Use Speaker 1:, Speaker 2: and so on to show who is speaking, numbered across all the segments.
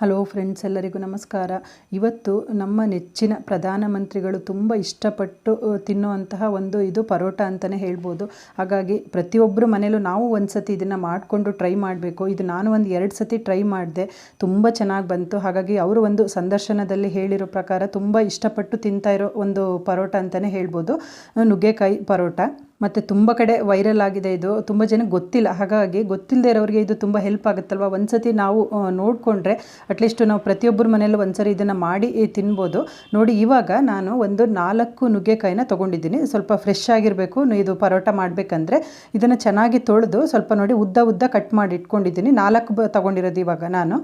Speaker 1: Hello friends ಎಲ್ಲರಿಗೂ ನಮಸ್ಕಾರ. ಇವತ್ತು ನಮ್ಮ ನೆಚ್ಚಿನ ಪ್ರಧಾನಮಂತ್ರಿಗಳು ತುಂಬ ಇಷ್ಟಪಟ್ಟು ತಿನ್ನುವಂತಹ ಒಂದು ಇದು ಪರೋಟ ಅಂತಲೇ ಹೇಳ್ಬೋದು. ಹಾಗಾಗಿ ಪ್ರತಿಯೊಬ್ಬರು ಮನೇಲೂ ನಾವು ಒಂದು ಸತಿ ಇದನ್ನು ಮಾಡಿಕೊಂಡು ಟ್ರೈ ಮಾಡಬೇಕು. ಇದು ನಾನು ಒಂದು ಎರಡು ಸತಿ ಟ್ರೈ ಮಾಡಿದೆ. ತುಂಬ ಚೆನ್ನಾಗಿ ಬಂತು. ಹಾಗಾಗಿ ಅವರು ಒಂದು ಸಂದರ್ಶನದಲ್ಲಿ ಹೇಳಿರೋ ಪ್ರಕಾರ ತುಂಬ ಇಷ್ಟಪಟ್ಟು ತಿಂತಾ ಇರೋ ಒಂದು ಪರೋಟ ಅಂತಲೇ ಹೇಳ್ಬೋದು. ನುಗ್ಗೆಕಾಯಿ ಪರೋಟ. ಮತ್ತು ತುಂಬ ಕಡೆ ವೈರಲ್ ಆಗಿದೆ ಇದು. ತುಂಬ ಜನಕ್ಕೆ ಗೊತ್ತಿಲ್ಲ. ಹಾಗಾಗಿ ಗೊತ್ತಿಲ್ಲದೆ ಇರೋರಿಗೆ ಇದು ತುಂಬ ಹೆಲ್ಪ್ ಆಗುತ್ತಲ್ವ? ಒಂದು ಸತಿ ನಾವು ನೋಡಿಕೊಂಡ್ರೆ ಅಟ್ಲೀಸ್ಟ್ ನಾವು ಪ್ರತಿಯೊಬ್ಬರ ಮನೆಯಲ್ಲೂ ಒಂದ್ಸರಿ ಇದನ್ನು ಮಾಡಿ ತಿನ್ಬೋದು. ನೋಡಿ, ಇವಾಗ ನಾನು ಒಂದು ನಾಲ್ಕು ನುಗ್ಗೆಕಾಯಿನ ತೊಗೊಂಡಿದ್ದೀನಿ. ಸ್ವಲ್ಪ ಫ್ರೆಶ್ ಆಗಿರಬೇಕು. ಇದು ಪರೋಟ ಮಾಡಬೇಕಂದ್ರೆ ಇದನ್ನು ಚೆನ್ನಾಗಿ ತೊಳೆದು ಸ್ವಲ್ಪ ನೋಡಿ ಉದ್ದ ಉದ್ದ ಕಟ್ ಮಾಡಿ ಇಟ್ಕೊಂಡಿದ್ದೀನಿ. ನಾಲ್ಕು ಬ, ತೊಗೊಂಡಿರೋದು ಇವಾಗ ನಾನು.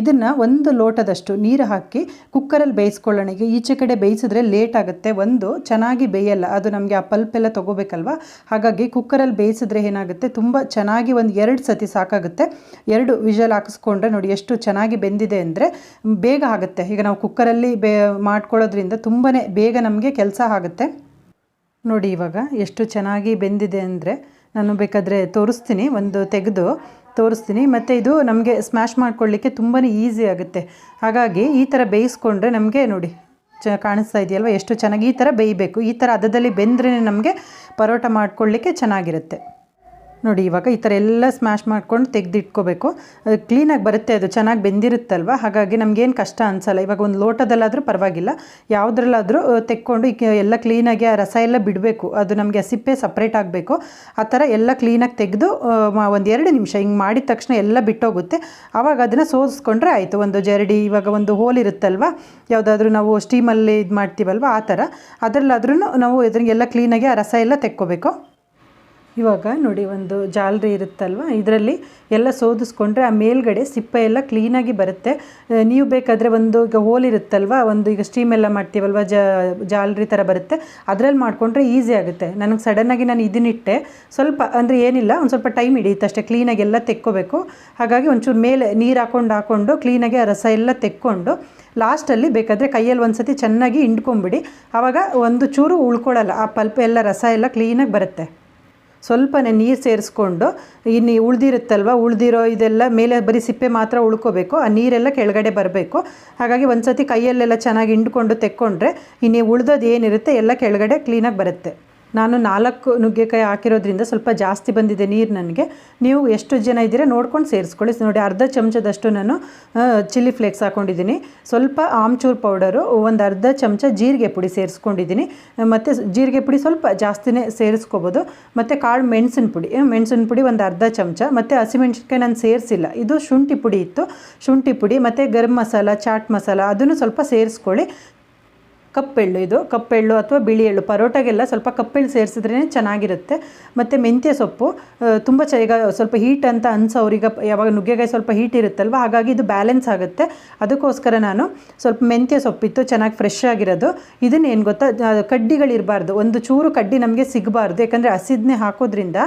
Speaker 1: ಇದನ್ನು ಒಂದು ಲೋಟದಷ್ಟು ನೀರು ಹಾಕಿ ಕುಕ್ಕರಲ್ಲಿ ಬೇಯಿಸ್ಕೊಳ್ಳೋಣ. ಈಗ ಈಚೆ ಕಡೆ ಬೇಯಿಸಿದ್ರೆ ಲೇಟ್ ಆಗುತ್ತೆ. ಒಂದು, ಚೆನ್ನಾಗಿ ಬೇಯಲ್ಲ. ಅದು ನಮಗೆ ಆ ಪಲ್ಪೆಲ್ಲ ತೊಗೋಬೇಕಲ್ವ? ಹಾಗಾಗಿ ಕುಕ್ಕರಲ್ಲಿ ಬೇಯಿಸಿದ್ರೆ ಏನಾಗುತ್ತೆ? ತುಂಬ ಚೆನ್ನಾಗಿ ಒಂದು ಎರಡು ಸತಿ ಸಾಕಾಗುತ್ತೆ. ಎರಡು ವಿಷಲ್ ಹಾಕಿಸ್ಕೊಂಡ್ರೆ ನೋಡಿ ಎಷ್ಟು ಚೆನ್ನಾಗಿ ಬೆಂದಿದೆ ಅಂದರೆ ಬೇಗ ಆಗುತ್ತೆ. ಈಗ ನಾವು ಕುಕ್ಕರಲ್ಲಿ ಬೇ ಮಾಡ್ಕೊಳ್ಳೋದ್ರಿಂದ ತುಂಬಾ ಬೇಗ ನಮಗೆ ಕೆಲಸ ಆಗುತ್ತೆ. ನೋಡಿ ಇವಾಗ ಎಷ್ಟು ಚೆನ್ನಾಗಿ ಬೆಂದಿದೆ ಅಂದರೆ ನಾನು ಬೇಕಾದರೆ ತೋರಿಸ್ತೀನಿ. ಒಂದು ತೆಗೆದು ತೋರಿಸ್ತೀನಿ. ಮತ್ತು ಇದು ನಮಗೆ ಸ್ಮ್ಯಾಶ್ ಮಾಡ್ಕೊಳ್ಳಿಕ್ಕೆ ತುಂಬಾ ಈಸಿ ಆಗುತ್ತೆ. ಹಾಗಾಗಿ ಈ ಥರ ಬೇಯಿಸ್ಕೊಂಡ್ರೆ ನಮಗೆ ನೋಡಿ ಚ ಕಾಣಿಸ್ತಾ ಇದೆಯಲ್ವ? ಎಷ್ಟು ಚೆನ್ನಾಗಿ ಈ ಥರ ಬೇಯಬೇಕು. ಈ ಥರ ಅದದಲ್ಲಿ ಬೆಂದ್ರೆ ನಮಗೆ ಪರೋಟ ಮಾಡ್ಕೊಳ್ಳಿಕ್ಕೆ ಚೆನ್ನಾಗಿರುತ್ತೆ. ನೋಡಿ, ಇವಾಗ ಈ ಥರ ಎಲ್ಲ ಸ್ಮ್ಯಾಶ್ ಮಾಡ್ಕೊಂಡು ತೆಗೆದಿಟ್ಕೋಬೇಕು. ಅದು ಕ್ಲೀನಾಗಿ ಬರುತ್ತೆ, ಅದು ಚೆನ್ನಾಗಿ ಬೆಂದಿರುತ್ತಲ್ವ? ಹಾಗಾಗಿ ನಮಗೇನು ಕಷ್ಟ ಅನಿಸಲ್ಲ. ಇವಾಗ ಒಂದು ಲೋಟದಲ್ಲಾದರೂ ಪರವಾಗಿಲ್ಲ. ಯಾವುದ್ರಲ್ಲಾದರೂ ತೆಕ್ಕೊಂಡು ಎಲ್ಲ ಕ್ಲೀನಾಗಿ ಆ ರಸ ಎಲ್ಲ ಬಿಡಬೇಕು. ಅದು ನಮಗೆ ಸಿಪ್ಪೆ ಸಪ್ರೇಟ್ ಆಗಬೇಕು. ಆ ಥರ ಎಲ್ಲ ಕ್ಲೀನಾಗಿ ತೆಗೆದು ಒಂದು ಎರಡು ನಿಮಿಷ ಹಿಂಗೆ ಮಾಡಿದ ತಕ್ಷಣ ಎಲ್ಲ ಬಿಟ್ಟೋಗುತ್ತೆ. ಆವಾಗ ಅದನ್ನು ಸೋಸ್ಕೊಂಡ್ರೆ ಆಯಿತು. ಒಂದು ಜರಡಿ, ಇವಾಗ ಒಂದು ಹೋಲ್ ಇರುತ್ತಲ್ವ? ಯಾವುದಾದ್ರೂ ನಾವು ಸ್ಟೀಮಲ್ಲಿ ಇದು ಮಾಡ್ತೀವಲ್ವ? ಆ ಥರ ಅದರಲ್ಲಾದ್ರೂ ನಾವು ಇದರಿಗೆಲ್ಲ ಕ್ಲೀನಾಗಿ ಆ ರಸ ಎಲ್ಲ ತೆಕ್ಕೋಬೇಕು. ಇವಾಗ ನೋಡಿ ಒಂದು ಜಾಲರಿ ಇರುತ್ತಲ್ವ? ಇದರಲ್ಲಿ ಎಲ್ಲ ಸೋದಿಸ್ಕೊಂಡ್ರೆ ಆ ಮೇಲ್ಗಡೆ ಸಿಪ್ಪೆ ಎಲ್ಲ ಕ್ಲೀನಾಗಿ ಬರುತ್ತೆ. ನೀವು ಬೇಕಾದರೆ ಒಂದು ಈಗ ಹೋಲ್ ಇರುತ್ತಲ್ವ? ಒಂದು ಈಗ ಸ್ಟೀಮ್ ಎಲ್ಲ ಮಾಡ್ತೀವಲ್ವ? ಜಾಲರಿ ಥರ ಬರುತ್ತೆ. ಅದರಲ್ಲಿ ಮಾಡಿಕೊಂಡ್ರೆ ಈಸಿ ಆಗುತ್ತೆ. ನನಗೆ ಸಡನ್ನಾಗಿ ನಾನು ಇದನ್ನಿಟ್ಟೆ ಸ್ವಲ್ಪ ಅಂದರೆ ಏನಿಲ್ಲ, ಒಂದು ಸ್ವಲ್ಪ ಟೈಮ್ ಹಿಡಿಯುತ್ತೆ ಕ್ಲೀನಾಗಿ ಎಲ್ಲ ತೆಕ್ಕೋಬೇಕು. ಹಾಗಾಗಿ ಒಂಚೂರು ಮೇಲೆ ನೀರು ಹಾಕೊಂಡು ಹಾಕ್ಕೊಂಡು ಕ್ಲೀನಾಗಿ ಆ ರಸ ಎಲ್ಲ ತೆಕ್ಕೊಂಡು ಲಾಸ್ಟಲ್ಲಿ ಬೇಕಾದರೆ ಕೈಯಲ್ಲಿ ಒಂದು ಸತಿ ಚೆನ್ನಾಗಿ ಹಿಂಡ್ಕೊಂಬಿಡಿ. ಆವಾಗ ಒಂದು ಚೂರು ಉಳ್ಕೊಳ್ಳಲ್ಲ. ಆ ಪಲ್ಪ್ ಎಲ್ಲ, ರಸ ಎಲ್ಲ ಕ್ಲೀನಾಗಿ ಬರುತ್ತೆ. ಸ್ವಲ್ಪನೇ ನೀರು ಸೇರಿಸ್ಕೊಂಡು ಇನ್ನು ಉಳ್ದಿರುತ್ತಲ್ವ, ಉಳ್ದಿರೋ ಇದೆಲ್ಲ ಮೇಲೆ ಬರೀ ಸಿಪ್ಪೆ ಮಾತ್ರ ಉಳ್ಕೋಬೇಕು, ಆ ನೀರೆಲ್ಲ ಕೆಳಗಡೆ ಬರಬೇಕು. ಹಾಗಾಗಿ ಒಂದು ಸತಿ ಕೈಯಲ್ಲೆಲ್ಲ ಚೆನ್ನಾಗಿ ಹಿಂಡ್ಕೊಂಡು ತೆಕ್ಕೊಂಡ್ರೆ ಇನ್ನು ಉಳ್ದೋದು ಏನಿರುತ್ತೆ, ಎಲ್ಲ ಕೆಳಗಡೆ ಕ್ಲೀನಾಗಿ ಬರುತ್ತೆ. ನಾನು ನಾಲ್ಕು ನುಗ್ಗೆಕಾಯಿ ಹಾಕಿರೋದ್ರಿಂದ ಸ್ವಲ್ಪ ಜಾಸ್ತಿ ಬಂದಿದೆ ನೀರು ನನಗೆ. ನೀವು ಎಷ್ಟು ಜನ ಇದ್ದೀರಾ ನೋಡ್ಕೊಂಡು ಸೇರಿಸ್ಕೊಳ್ಳಿ. ನೋಡಿ, ಅರ್ಧ ಚಮಚದಷ್ಟು ನಾನು ಚಿಲ್ಲಿ ಫ್ಲೇಕ್ಸ್ ಹಾಕ್ಕೊಂಡಿದ್ದೀನಿ ಸ್ವಲ್ಪ ಆಮ್ಚೂರ್ ಪೌಡರು, ಒಂದು ಅರ್ಧ ಚಮಚ ಜೀರಿಗೆ ಪುಡಿ ಸೇರಿಸ್ಕೊಂಡಿದ್ದೀನಿ. ಮತ್ತು ಜೀರಿಗೆ ಪುಡಿ ಸ್ವಲ್ಪ ಜಾಸ್ತಿನೇ ಸೇರಿಸ್ಕೋಬೋದು. ಮತ್ತು ಕಾಳು ಮೆಣಸಿನ ಪುಡಿ ಮೆಣಸಿನ ಪುಡಿ ಒಂದು ಅರ್ಧ ಚಮಚ. ಮತ್ತು ಹಸಿಮೆಣ್ಸಿನ್ಕಾಯಿ ನಾನು ಸೇರಿಸಿಲ್ಲ. ಇದು ಶುಂಠಿ ಪುಡಿ ಇತ್ತು. ಶುಂಠಿ ಪುಡಿ, ಮತ್ತು ಗರಂ ಮಸಾಲ, ಚಾಟ್ ಮಸಾಲ, ಅದನ್ನು ಸ್ವಲ್ಪ ಸೇರಿಸ್ಕೊಳ್ಳಿ. ಕಪ್ಪೆಳ್ಳು ಇದು. ಕಪ್ಪೆಳ್ಳು ಅಥವಾ ಬಿಳಿ ಎಳ್ಳು ಪರೋಟಾಗೆಲ್ಲ ಸ್ವಲ್ಪ ಕಪ್ಪೆಳ್ಳು ಸೇರಿಸಿದ್ರೇ ಚೆನ್ನಾಗಿರುತ್ತೆ. ಮತ್ತು ಮೆಂತ್ಯ ಸೊಪ್ಪು. ತುಂಬ ಚ ಸ್ವಲ್ಪ ಹೀಟ್ ಅಂತ ಅನ್ಸೋರಿಗೆ ಯಾವಾಗ ನುಗ್ಗೆಕಾಯಿ ಸ್ವಲ್ಪ ಹೀಟ್ ಇರುತ್ತಲ್ವ? ಹಾಗಾಗಿ ಇದು ಬ್ಯಾಲೆನ್ಸ್ ಆಗುತ್ತೆ. ಅದಕ್ಕೋಸ್ಕರ ನಾನು ಸ್ವಲ್ಪ ಮೆಂತ್ಯ ಸೊಪ್ಪಿತ್ತು. ಚೆನ್ನಾಗಿ ಫ್ರೆಶ್ ಆಗಿರೋದು. ಇದನ್ನು ಏನು ಗೊತ್ತಾ? ಕಡ್ಡಿಗಳಿರಬಾರ್ದು. ಒಂದು ಚೂರು ಕಡ್ಡಿ ನಮಗೆ ಸಿಗಬಾರ್ದು. ಯಾಕಂದರೆ ಹಸಿದನ್ನೇ ಹಾಕೋದ್ರಿಂದ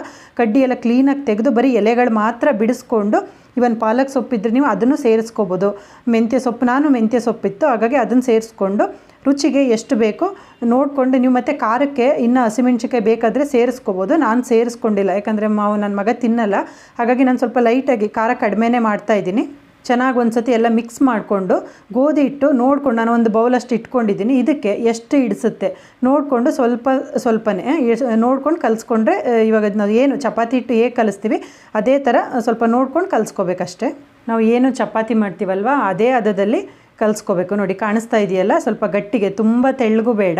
Speaker 1: ಕಡ್ಡಿ ಎಲ್ಲ ಕ್ಲೀನಾಗಿ ತೆಗೆದು ಬರೀ ಎಲೆಗಳು ಮಾತ್ರ ಬಿಡಿಸ್ಕೊಂಡು ಇವನ್ ಪಾಲಕ್ ಸೊಪ್ಪಿದ್ರೆ ನೀವು ಅದನ್ನು ಸೇರಿಸ್ಕೋಬೋದು. ಮೆಂತ್ಯ ಸೊಪ್ಪು, ನಾನು ಮೆಂತ್ಯ ಸೊಪ್ಪಿತ್ತು. ಹಾಗಾಗಿ ಅದನ್ನು ಸೇರಿಸ್ಕೊಂಡು ರುಚಿಗೆ ಎಷ್ಟು ಬೇಕೋ ನೋಡಿಕೊಂಡು ನೀವು ಮತ್ತೆ ಖಾರಕ್ಕೆ ಇನ್ನು ಹಸಿಮೆಣ್ಸಿಕಾಯಿ ಬೇಕಾದರೆ ಸೇರಿಸ್ಕೋಬೋದು. ನಾನು ಸೇರಿಸ್ಕೊಂಡಿಲ್ಲ, ಯಾಕಂದರೆ ಮಾವು ನನ್ನ ಮಗ ತಿನ್ನಲ್ಲ. ಹಾಗಾಗಿ ನಾನು ಸ್ವಲ್ಪ ಲೈಟಾಗಿ ಖಾರ ಕಡಿಮೆನೇ ಮಾಡ್ತಾಯಿದ್ದೀನಿ ಚೆನ್ನಾಗಿ ಒಂದು ಸತಿ ಎಲ್ಲ ಮಿಕ್ಸ್ ಮಾಡಿಕೊಂಡು ಗೋಧಿ ಹಿಟ್ಟು ನೋಡ್ಕೊಂಡು ನಾನು ಒಂದು ಬೌಲಷ್ಟು ಇಟ್ಕೊಂಡಿದ್ದೀನಿ. ಇದಕ್ಕೆ ಎಷ್ಟು ಹಿಡಿಸುತ್ತೆ ನೋಡಿಕೊಂಡು ಸ್ವಲ್ಪ, ಸ್ವಲ್ಪನೇ ನೋಡ್ಕೊಂಡು ಕಲಿಸ್ಕೊಂಡ್ರೆ ಇವಾಗ ನಾವು ಏನು ಚಪಾತಿ ಹಿಟ್ಟು ಹೇಗೆ ಕಲಿಸ್ತೀವಿ, ಅದೇ ಥರ ಸ್ವಲ್ಪ ನೋಡ್ಕೊಂಡು ಕಲಿಸ್ಕೋಬೇಕಷ್ಟೇ. ನಾವು ಏನು ಚಪಾತಿ ಮಾಡ್ತೀವಲ್ವ, ಅದೇ ಹದದಲ್ಲಿ ಕಲಿಸ್ಕೋಬೇಕು. ನೋಡಿ, ಕಾಣಿಸ್ತಾ ಇದೆಯಲ್ಲ? ಸ್ವಲ್ಪ ಗಟ್ಟಿಗೆ, ತುಂಬ ತೆಳ್ಳಗೂ ಬೇಡ.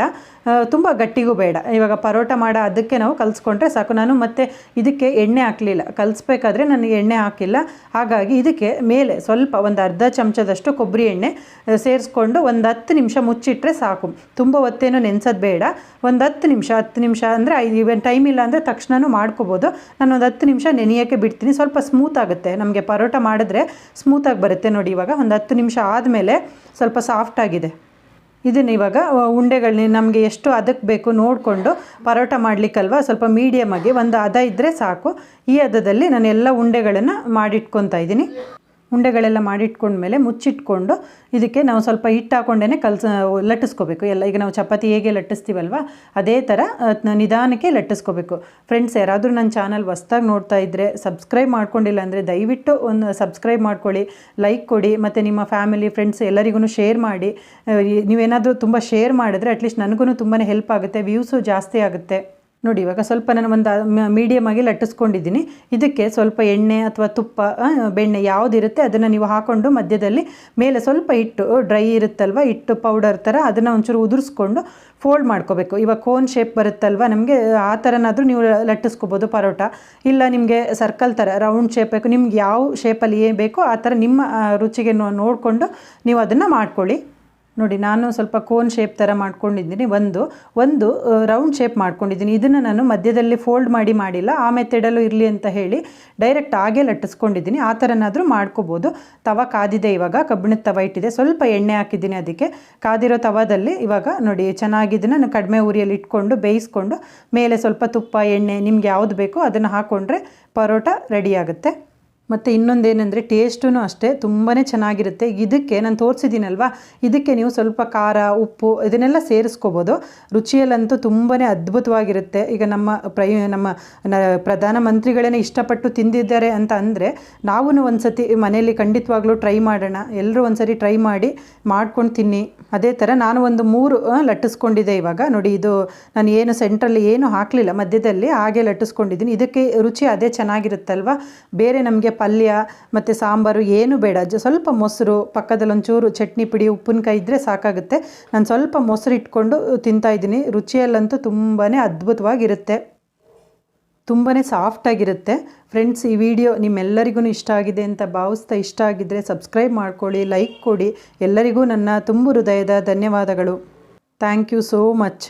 Speaker 1: ತುಂಬ ಗಟ್ಟಿಗೂ ಬೇಡ. ಇವಾಗ ಪರೋಟ ಮಾಡೋ, ಅದಕ್ಕೆ ನಾವು ಕಲಿಸ್ಕೊಂಡ್ರೆ ಸಾಕು. ನಾನು ಮತ್ತೆ ಇದಕ್ಕೆ ಎಣ್ಣೆ ಹಾಕಲಿಲ್ಲ. ಕಲಿಸ್ಬೇಕಾದ್ರೆ ನನಗೆ ಎಣ್ಣೆ ಹಾಕಿಲ್ಲ. ಹಾಗಾಗಿ ಇದಕ್ಕೆ ಮೇಲೆ ಸ್ವಲ್ಪ ಒಂದು ಅರ್ಧ ಚಮಚದಷ್ಟು ಕೊಬ್ಬರಿ ಎಣ್ಣೆ ಸೇರಿಸ್ಕೊಂಡು ಒಂದು ಹತ್ತು ನಿಮಿಷ ಮುಚ್ಚಿಟ್ರೆ ಸಾಕು. ತುಂಬ ಹೊತ್ತೇನು ನೆನೆಸೋದು ಬೇಡ. ಒಂದು ಹತ್ತು ನಿಮಿಷ ಹತ್ತು ನಿಮಿಷ ಅಂದರೆ ಇವನ್ ಟೈಮ್ ಇಲ್ಲ ಅಂದರೆ ತಕ್ಷಣವೂ ಮಾಡ್ಕೋಬೋದು. ನಾನು ಒಂದು ಹತ್ತು ನಿಮಿಷ ನೆನೆಯೋಕ್ಕೆ ಬಿಡ್ತೀನಿ. ಸ್ವಲ್ಪ ಸ್ಮೂತ್ ಆಗುತ್ತೆ. ನಮಗೆ ಪರೋಟ ಮಾಡಿದ್ರೆ ಸ್ಮೂತಾಗಿ ಬರುತ್ತೆ. ನೋಡಿ, ಇವಾಗ ಒಂದು ಹತ್ತು ನಿಮಿಷ ಆದಮೇಲೆ ಸ್ವಲ್ಪ ಸಾಫ್ಟ್ ಆಗಿದೆ. ಇದನ್ನು ಇವಾಗ ಉಂಡೆಗಳನ್ನ ನಮಗೆ ಎಷ್ಟು ಅದಕ್ಕೆ ಬೇಕು ನೋಡಿಕೊಂಡು ಪರೋಟ ಮಾಡಲಿಕ್ಕಲ್ವ, ಸ್ವಲ್ಪ ಮೀಡಿಯಮ್ ಆಗಿ, ಒಂದು ಹದ ಇದ್ದರೆ ಸಾಕು. ಈ ಹದದಲ್ಲಿ ನಾನು ಎಲ್ಲ ಉಂಡೆಗಳನ್ನು ಮಾಡಿಟ್ಕೊತಾ ಇದ್ದೀನಿ. ಉಂಡೆಗಳೆಲ್ಲ ಮಾಡಿಟ್ಕೊಂಡ್ಮೇಲೆ ಮುಚ್ಚಿಟ್ಕೊಂಡು ಇದಕ್ಕೆ ನಾವು ಸ್ವಲ್ಪ ಹಿಟ್ಟು ಹಾಕೊಂಡೇ ಕಲ್ಸ, ಲಟ್ಟಿಸ್ಕೋಬೇಕು. ಎಲ್ಲ, ಈಗ ನಾವು ಚಪಾತಿ ಹೇಗೆ ಲಟ್ಟಿಸ್ತೀವಲ್ವ? ಅದೇ ಥರ ನಿಧಾನಕ್ಕೆ ಲಟ್ಟಿಸ್ಕೋಬೇಕು. ಫ್ರೆಂಡ್ಸ್ ಯಾರಾದರೂ ನನ್ನ ಚಾನಲ್ ಹೊಸ್ದಾಗಿ ನೋಡ್ತಾ ಇದ್ದರೆ ಸಬ್ಸ್ಕ್ರೈಬ್ ಮಾಡ್ಕೊಂಡಿಲ್ಲ ಅಂದರೆ ದಯವಿಟ್ಟು ಒಂದು ಸಬ್ಸ್ಕ್ರೈಬ್ ಮಾಡ್ಕೊಳ್ಳಿ, ಲೈಕ್ ಕೊಡಿ, ಮತ್ತು ನಿಮ್ಮ ಫ್ಯಾಮಿಲಿ ಫ್ರೆಂಡ್ಸ್ ಎಲ್ಲರಿಗೂ ಶೇರ್ ಮಾಡಿ. ನೀವೇನಾದರೂ ತುಂಬ ಶೇರ್ ಮಾಡಿದ್ರೆ ಅಟ್ಲೀಸ್ಟ್ ನನಗೂ ತುಂಬಾ ಹೆಲ್ಪ್ ಆಗುತ್ತೆ, ವ್ಯೂಸು ಜಾಸ್ತಿ ಆಗುತ್ತೆ. ನೋಡಿ, ಇವಾಗ ಸ್ವಲ್ಪ ನಾನು ಒಂದು ಮೀಡಿಯಮ್ ಆಗಿ ಲಟ್ಟಿಸ್ಕೊಂಡಿದ್ದೀನಿ. ಇದಕ್ಕೆ ಸ್ವಲ್ಪ ಎಣ್ಣೆ ಅಥವಾ ತುಪ್ಪ ಬೆಣ್ಣೆ ಯಾವುದಿರುತ್ತೆ ಅದನ್ನು ನೀವು ಹಾಕ್ಕೊಂಡು ಮಧ್ಯದಲ್ಲಿ ಮೇಲೆ ಸ್ವಲ್ಪ ಹಿಟ್ಟು ಡ್ರೈ ಇರುತ್ತಲ್ವ, ಹಿಟ್ಟು ಪೌಡರ್ ಥರ ಅದನ್ನು ಒಂಚೂರು ಉದುರಿಸ್ಕೊಂಡು ಫೋಲ್ಡ್ ಮಾಡ್ಕೋಬೇಕು. ಇವಾಗ ಕೋನ್ ಶೇಪ್ ಬರುತ್ತಲ್ವ, ನಮಗೆ, ಆ ಥರನಾದರೂ ನೀವು ಲಟ್ಟಿಸ್ಕೋಬೋದು ಪರೋಟ. ಇಲ್ಲ ನಿಮಗೆ ಸರ್ಕಲ್ ಥರ ರೌಂಡ್ ಶೇಪ್ ಬೇಕು, ನಿಮ್ಗೆ ಯಾವ ಶೇಪಲ್ಲಿ ಏನು ಬೇಕೋ ಆ ಥರ ನಿಮ್ಮ ರುಚಿಗೆ ನೋಡಿಕೊಂಡು ನೀವು ಅದನ್ನು ಮಾಡ್ಕೊಳ್ಳಿ. ನೋಡಿ, ನಾನು ಸ್ವಲ್ಪ ಕೋನ್ ಶೇಪ್ ಥರ ಮಾಡ್ಕೊಂಡಿದ್ದೀನಿ. ಒಂದು ಒಂದು ರೌಂಡ್ ಶೇಪ್ ಮಾಡ್ಕೊಂಡಿದ್ದೀನಿ. ಇದನ್ನು ನಾನು ಮಧ್ಯದಲ್ಲಿ ಫೋಲ್ಡ್ ಮಾಡಿ ಮಾಡಿಲ್ಲ, ಆ ಮೆಥಡಲ್ಲೂ ಇರಲಿ ಅಂತ ಹೇಳಿ ಡೈರೆಕ್ಟ್ ಹಾಗೆ ಲಟ್ಟಿಸ್ಕೊಂಡಿದ್ದೀನಿ. ಆ ಥರನಾದರೂ ಮಾಡ್ಕೋಬೋದು. ತವ ಕಾದಿದೆ ಇವಾಗ, ಕಬ್ಬಿಣದ ತವ ಇಟ್ಟಿದೆ. ಸ್ವಲ್ಪ ಎಣ್ಣೆ ಹಾಕಿದ್ದೀನಿ ಅದಕ್ಕೆ. ಕಾದಿರೋ ತವದಲ್ಲಿ ಇವಾಗ ನೋಡಿ ಚೆನ್ನಾಗಿ ನಾನು ಕಡಿಮೆ ಉರಿಯಲ್ಲಿ ಇಟ್ಕೊಂಡು, ಬೇಯಿಸ್ಕೊಂಡು, ಮೇಲೆ ಸ್ವಲ್ಪ ತುಪ್ಪ, ಎಣ್ಣೆ ನಿಮ್ಗೆ ಯಾವುದು ಬೇಕೋ ಅದನ್ನು ಹಾಕ್ಕೊಂಡ್ರೆ ಪರೋಟ ರೆಡಿ ಆಗುತ್ತೆ. ಮತ್ತು ಇನ್ನೊಂದೇನೆಂದರೆ ಟೇಸ್ಟೂ ಅಷ್ಟೇ ತುಂಬಾ ಚೆನ್ನಾಗಿರುತ್ತೆ. ಇದಕ್ಕೆ ನಾನು ತೋರಿಸಿದ್ದೀನಲ್ವ? ಇದಕ್ಕೆ ನೀವು ಸ್ವಲ್ಪ ಖಾರ, ಉಪ್ಪು ಇದನ್ನೆಲ್ಲ ಸೇರಿಸ್ಕೋಬೋದು. ರುಚಿಯಲ್ಲಂತೂ ತುಂಬಾ ಅದ್ಭುತವಾಗಿರುತ್ತೆ. ಈಗ ನಮ್ಮ ಪ್ರೈ, ನಮ್ಮ ಪ್ರಧಾನಮಂತ್ರಿಗಳೇ ಇಷ್ಟಪಟ್ಟು ತಿಂದಿದ್ದಾರೆ ಅಂತ ಅಂದರೆ ನಾವೂ ಒಂದು ಸತಿ ಮನೆಯಲ್ಲಿ ಖಂಡಿತವಾಗ್ಲೂ ಟ್ರೈ ಮಾಡೋಣ. ಎಲ್ಲರೂ ಒಂದು ಸರಿ ಟ್ರೈ ಮಾಡಿ, ಮಾಡ್ಕೊಂಡು ತಿನ್ನಿ. ಅದೇ ಥರ ನಾನು ಒಂದು ಮೂರು ಲಟ್ಟಿಸ್ಕೊಂಡಿದ್ದೆ ಇವಾಗ. ನೋಡಿ, ಇದು ನಾನು ಏನು ಸೆಂಟ್ರಲ್ಲಿ ಏನು ಹಾಕಲಿಲ್ಲ ಮಧ್ಯದಲ್ಲಿ, ಹಾಗೆ ಲಟ್ಟಿಸ್ಕೊಂಡಿದ್ದೀನಿ. ಇದಕ್ಕೆ ರುಚಿ ಅದೇ ಚೆನ್ನಾಗಿರುತ್ತಲ್ವ? ಬೇರೆ ನಮಗೆ ಪಲ್ಯ, ಮತ್ತು ಸಾಂಬಾರು ಏನು ಬೇಡ. ಜ ಸ್ವಲ್ಪ ಮೊಸರು ಪಕ್ಕದಲ್ಲಿ ಒಂಚೂರು ಚಟ್ನಿ ಪುಡಿ ಉಪ್ಪಿನಕಾಯಿ ಇದ್ದರೆ ಸಾಕಾಗುತ್ತೆ. ನಾನು ಸ್ವಲ್ಪ ಮೊಸರು ಇಟ್ಕೊಂಡು ತಿಂತಾ ಇದ್ದೀನಿ. ರುಚಿಯಲ್ಲಂತೂ ತುಂಬಾ ಅದ್ಭುತವಾಗಿರುತ್ತೆ. ತುಂಬಾ ಸಾಫ್ಟಾಗಿರುತ್ತೆ. ಫ್ರೆಂಡ್ಸ್, ಈ ವಿಡಿಯೋ ನಿಮ್ಮೆಲ್ಲರಿಗೂ ಇಷ್ಟ ಆಗಿದೆ ಅಂತ ಭಾವಿಸ್ತಾ ಇಷ್ಟ ಆಗಿದ್ದರೆ ಸಬ್ಸ್ಕ್ರೈಬ್ ಮಾಡ್ಕೊಳ್ಳಿ, ಲೈಕ್ ಕೊಡಿ. ಎಲ್ಲರಿಗೂ ನನ್ನ ತುಂಬು ಹೃದಯದ ಧನ್ಯವಾದಗಳು. Thank you so much.